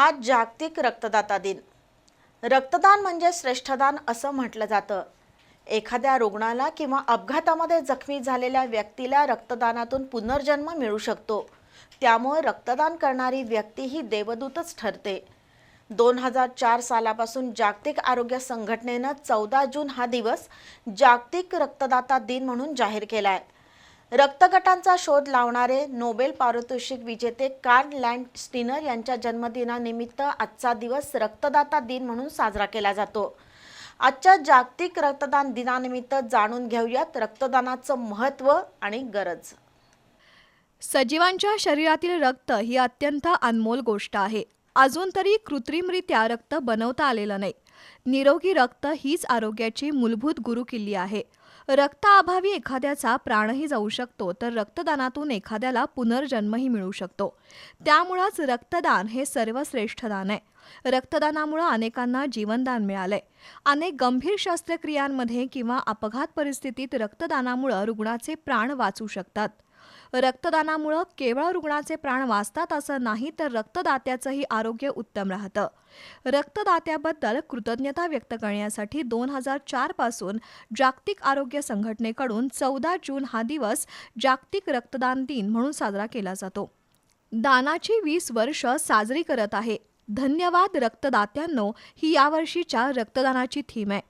आज जागतिक रक्तदाता दिन. रक्तदान म्हणजे श्रेष्ठदान असं म्हटलं जातं. एखाद्या रुग्णाला किंवा अपघातामध्ये जखमी झालेल्या व्यक्तीला रक्तदानातून पुनर्जन्म मिळू शकतो. त्यामुळे रक्तदान करणारी व्यक्ती ही देवदूतच ठरते. दोन हजार चार सालापासून जागतिक आरोग्य संघटनेनं चौदा जून हा दिवस जागतिक रक्तदाता दिन म्हणून जाहीर केला आहे रक्तगटांचा शोध लावणारे नोबेल पारितोषिक विजेते कार्ल लँड स्टिनर यांच्या जन्मदिनानिमित्त आजचा दिवस रक्तदाता दिन म्हणून साजरा केला जातो. आजच्या जागतिक रक्तदान दिनानिमित्त जाणून घेऊयात रक्तदानाचं महत्त्व आणि गरज. सजीवांच्या शरीरातील रक्त ही अत्यंत अनमोल गोष्ट आहे. अजून तरी कृत्रिमरित्या रक्त बनवता आलेलं नाही. निरोगी रक्त हीच आरोग्याची मूलभूत गुरुकिल्ली आहे. रक्ताअभावी एखाद्याचा प्राणही जाऊ शकतो तर रक्तदानातून एखाद्याला पुनर्जन्मही मिळू शकतो. त्यामुळंच रक्तदान हे सर्वश्रेष्ठ दान आहे. रक्तदानामुळं अनेकांना जीवनदान मिळालंय. अनेक गंभीर शस्त्रक्रियांमध्ये किंवा अपघात परिस्थितीत रक्तदानामुळं रुग्णाचे प्राण वाचू शकतात. रक्तदानामुळं केवळ रुग्णाचे प्राण वाचतात असं नाही तर रक्तदात्याचंही आरोग्य उत्तम राहतं. रक्तदात्याबद्दल कृतज्ञता व्यक्त करण्यासाठी दोन हजार चारपासून जागतिक आरोग्य संघटनेकडून चौदा जून हा दिवस जागतिक रक्तदान दिन म्हणून साजरा केला जातो. दानाची वीस वर्ष साजरी करत आहे. धन्यवाद रक्तदात्यांनो ही यावर्षीच्या रक्तदानाची थीम आहे.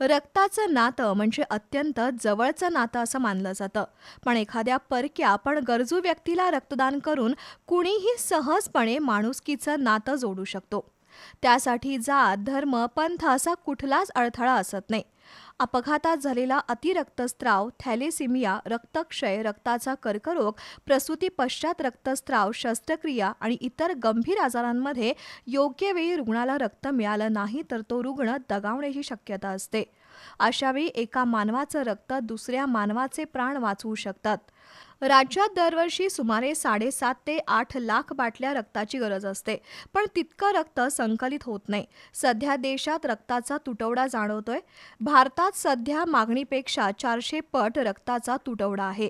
रक्ताचं नातं म्हणजे अत्यंत जवळचं नातं असं मानलं जातं. पण एखाद्या परक्या पण गरजू व्यक्तीला रक्तदान करून कुणीही सहजपणे माणुसकीचं नातं जोडू शकतो. त्यासाठी जात धर्म पंथ असा कुठलाच अडथळा असत नाही. अपघातात झालेला अतिरक्तस्त्राव थॅलेसिमिया रक्तक्षय रक्ताचा कर्करोग प्रसूती पश्चात रक्तस्त्राव शस्त्रक्रिया आणि इतर गंभीर आजारांमध्ये योग्य वेळी रुग्णाला रक्त मिळालं नाही तर तो रुग्ण दगावण्याची शक्यता असते. अशावेळी एका मानवाचं रक्त दुसऱ्या मानवाचे प्राण वाचवू शकतात. राज्यात दरवर्षी सुमारे साडेसात ते आठ लाख बाटल्या रक्ताची गरज असते. पण तितकं रक्त संकलित होत नाही. सध्या देशात रक्ताचा तुटवडा जाणवतोय. भारतात सध्या मागणीपेक्षा चारशे पट रक्ताचा तुटवडा आहे.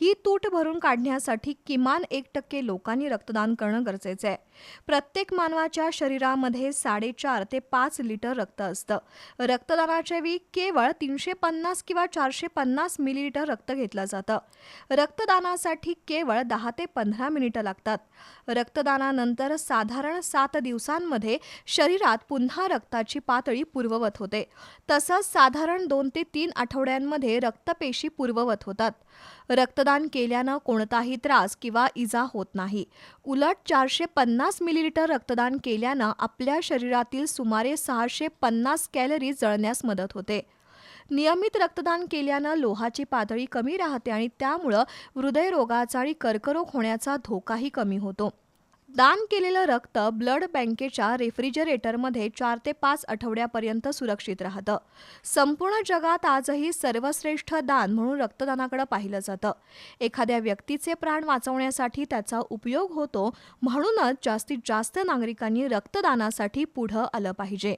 ही तूट भरून काढण्यासाठी किमान एक टक्के लोकांनी रक्तदान करणं गरजेचं आहे. प्रत्येक मानवाच्या शरीरामध्ये साडेचार ते पाच लिटर रक्त असतं. रक्तदानाच्या वेळी केवळ तीनशे पन्नास किंवा चारशे पन्नास मिलीलिटर रक्त घेतलं जातं. रक्तदानासाठी केवळ दहा ते पंधरा मिनिटं लागतात. रक्तदानानंतर साधारण सात दिवसांमध्ये शरीरात पुन्हा रक्ताची पातळी पूर्ववत होते. तसंच साधारण दोन ते तीन आठवड्यांमध्ये रक्तपेशी पूर्ववत होतात. रक्तदान केल्यानं कोणताही त्रास किंवा इजा होत नाही. उलट चारशे पन्नास मिलीलिटर रक्तदान केल्यानं आपल्या शरीरातील सुमारे सहाशे पन्नास कॅलरी जळण्यास मदत होते. नियमित रक्तदान केल्यानं लोहाची पातळी कमी राहते आणि त्यामुळं हृदयरोगाचा आणि कर्करोग होण्याचा धोकाही कमी होतो. दान केलेलं रक्त ब्लड बँकेच्या रेफ्रिजरेटरमध्ये चार ते पाच आठवड्यापर्यंत सुरक्षित राहतं. संपूर्ण जगात आजही सर्वश्रेष्ठ दान म्हणून रक्तदानाकडे पाहिलं जातं. एखाद्या व्यक्तीचे प्राण वाचवण्यासाठी त्याचा उपयोग होतो म्हणूनच जास्तीत जास्त नागरिकांनी रक्तदानासाठी पुढं आलं पाहिजे.